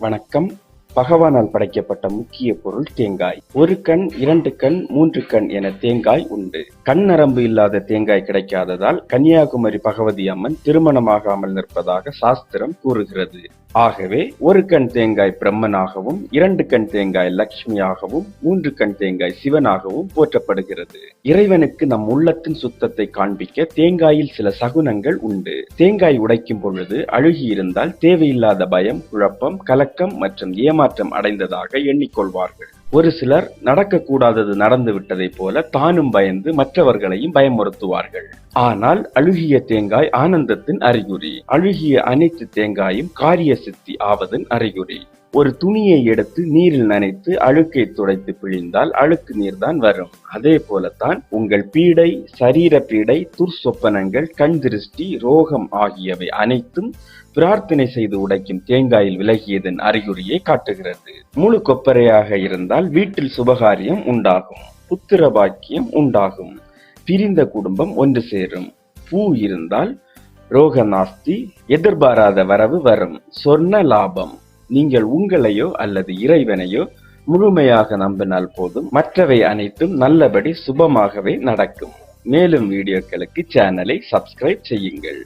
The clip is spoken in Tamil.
வணக்கம். பகவானால் படைக்கப்பட்ட முக்கிய பொருள் தேங்காய். ஒரு கண் இரண்டு கண் மூன்று கண் என தேங்காய் உண்டு. கண் நரம்பு இல்லாத தேங்காய் கிடைக்காததால் கன்னியாகுமரி பகவதி அம்மன் திருமணமாகாமல் நிற்பதாக சாஸ்திரம் கூறுகிறது. ஆகவே ஒரு கண் தேங்காய் பிரம்மனாகவும் இரண்டு கண் தேங்காய் லட்சுமியாகவும் மூன்று கண் தேங்காய் சிவனாகவும் போற்றப்படுகிறது. இறைவனுக்கு நம் உள்ளத்தின் சுத்தத்தை காண்பிக்க தேங்காயில் சில சகுனங்கள் உண்டு. தேங்காய் உடைக்கும் பொழுது அழுகியிருந்தால் தேவையில்லாத பயம் குழப்பம் கலக்கம் மற்றும் ஏமாற்றம் அடைந்ததாக எண்ணிக்கொள்வார்கள். ஒரு சிலர் நடக்கக்கூடாதது நடந்து விட்டதைப் போல தானும் பயந்து மற்றவர்களையும் பயமுறுத்துவார்கள். ஆனால் அழுகிய தேங்காய் ஆனந்தத்தின் அறிகுறி. அழுகிய அனைத்து தேங்காயும் காரிய சித்தி ஆவதன் அறிகுறி. ஒரு துணியை எடுத்து நீரில் நனைத்து அழுக்கை துடைத்து பிழிந்தால் அழுக்கு நீர்தான் வரும். அதே போலத்தான் உங்கள் பீடை சரீர பீடை துர்சொப்பனங்கள் கண் திருஷ்டி ரோகம் ஆகியவை அனைத்தும் பிரார்த்தனை செய்து உடைக்கும் தேங்காயில் விலகியதன் அறிகுறியை காட்டுகிறது. முழு கொப்பரையாக இருந்தால் வீட்டில் சுபகாரியம் உண்டாகும். புத்திர பாக்கியம் உண்டாகும். பிரிந்த குடும்பம் ஒன்று சேரும். பூ இருந்தால் ரோக நாஸ்தி எதிர்பாராத வரவு வரும். சொர்ண லாபம். நீங்கள் உங்களையோ அல்லது இறைவனையோ முழுமையாக நம்பினால் போதும். மற்றவை அனைத்தும் நல்லபடி சுபமாகவே நடக்கும். மேலும் வீடியோக்களுக்கு சேனலை சப்ஸ்கிரைப் செய்யுங்கள்.